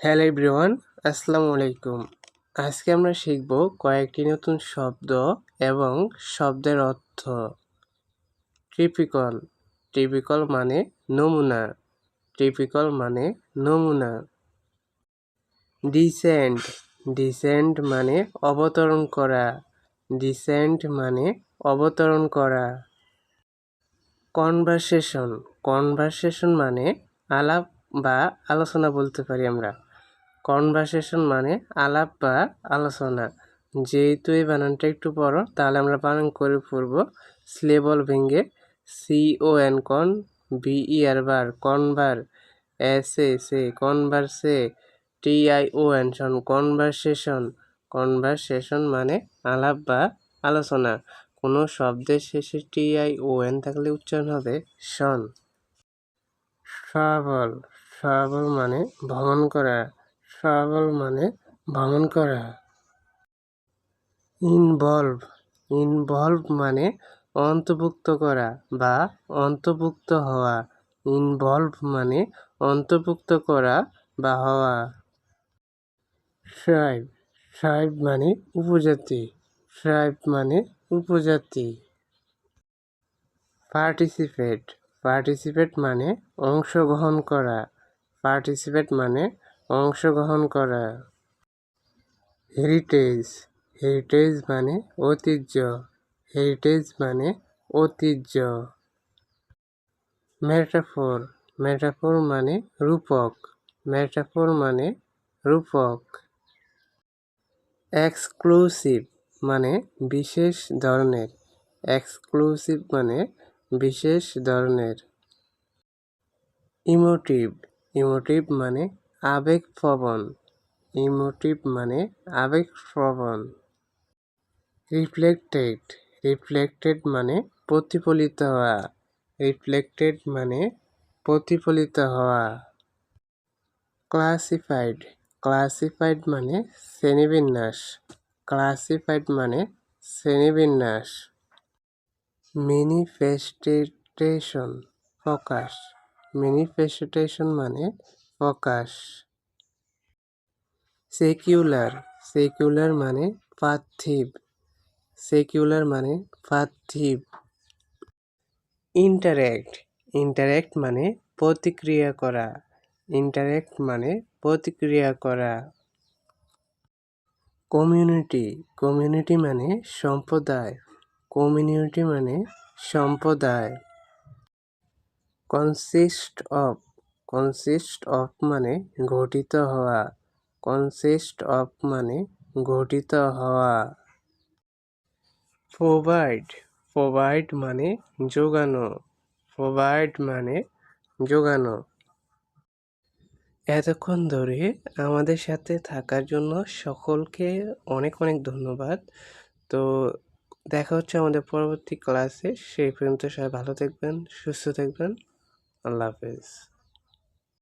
Hello everyone, আসসালামু আলাইকুম। আজকে আমরা শিখব কয়েকটি নতুন শব্দ এবং শব্দের অর্থ। টিপিকল টিপিকল মানে নমুনা। টিপিকল মানে নমুনা। ডিসেন্ট ডিসেন্ট মানে অবতরণ করা। ডিসেন্ট মানে অবতরণ করা। কনভারসেশন কনভারসেশন মানে আলাপ বা আলোচনা বলতে পারি আমরা। কনভারসেশন মানে আলাপ বা আলোচনা। যেহেতু এই বানানটা একটু বড়, তাহলে আমরা বানান করে পড়ব স্লেবল ভেঙ্গে C O N con V E R ver conver S A sa converse T I O N tion conversation conversation মানে আলাপ বা আলোচনা। কোনো শব্দের শেষে টি আই ও এন থাকলে উচ্চারণ হবে শন। ট্রাভেল ট্রাভেল মানে ভ্রমণ করা। ট্রাভেল মানে ভ্রমণ করা। ইনভলভ ইনভলভ মানে অন্তর্ভুক্ত করা বা অন্তর্ভুক্ত হওয়া। ইনভলভ মানে অন্তর্ভুক্ত করা বা হওয়া। ট্রাইব ট্রাইব মানে উপজাতি। ট্রাইব মানে উপজাতি। পার্টিসিপেট পার্টিসিপেট মানে অংশগ্রহণ করা। পার্টিসিপেট মানে অংশগ্রহণ করা। হেরিটেজ হেরিটেজ মানে ঐতিহ্য। হেরিটেজ মানে ঐতিহ্য। মেটাফোর মেটাফোর মানে রূপক। মেটাফোর মানে রূপক। এক্সক্লুসিভ মানে বিশেষ ধরনের। এক্সক্লুসিভ মানে বিশেষ ধরনের। ইমোটিভ ইমোটিভ মানে আবেগপ্রবণ ইমোটিভ মানে আবেগপ্রবণ রিফ্লেক্টেড রিফ্লেক্টেড মানে প্রতিফলিত হওয়া। রিফ্লেক্টেড মানে প্রতিফলিত হওয়া। ক্লাসিফাইড ক্লাসিফাইড মানে শ্রেণীবিন্যাস। ক্লাসিফাইড মানে শ্রেণীবিন্যাস। ম্যানিফেস্টেশন প্রকাশ। ম্যানিফেস্টেশন মানে প্রকাশ। সেকিউলার সেকিউলার মানে পার্থিব। সেকিউলার মানে পার্থিব। ইন্টারেক্ট ইন্টারেক্ট মানে প্রতিক্রিয়া করা। ইন্টারেক্ট মানে প্রতিক্রিয়া করা। কমিউনিটি কমিউনিটি মানে সম্প্রদায়। কমিউনিটি মানে সম্প্রদায়। কনসিস্ট অফ কনসিস্ট অফ মানে গঠিত হওয়া। কনসিস্ট অফ মানে গঠিত হওয়া। প্রোভাইড প্রোভাইড মানে যোগানো। প্রোভাইড মানে যোগানো। এতক্ষণ ধরে আমাদের সাথে থাকার জন্য সকলকে অনেক অনেক ধন্যবাদ। তো দেখা হচ্ছে আমাদের পরবর্তী ক্লাসে সেই পর্যন্ত সবাই ভালো থাকবেন, সুস্থ থাকবেন। আল্লাহ হাফেজ।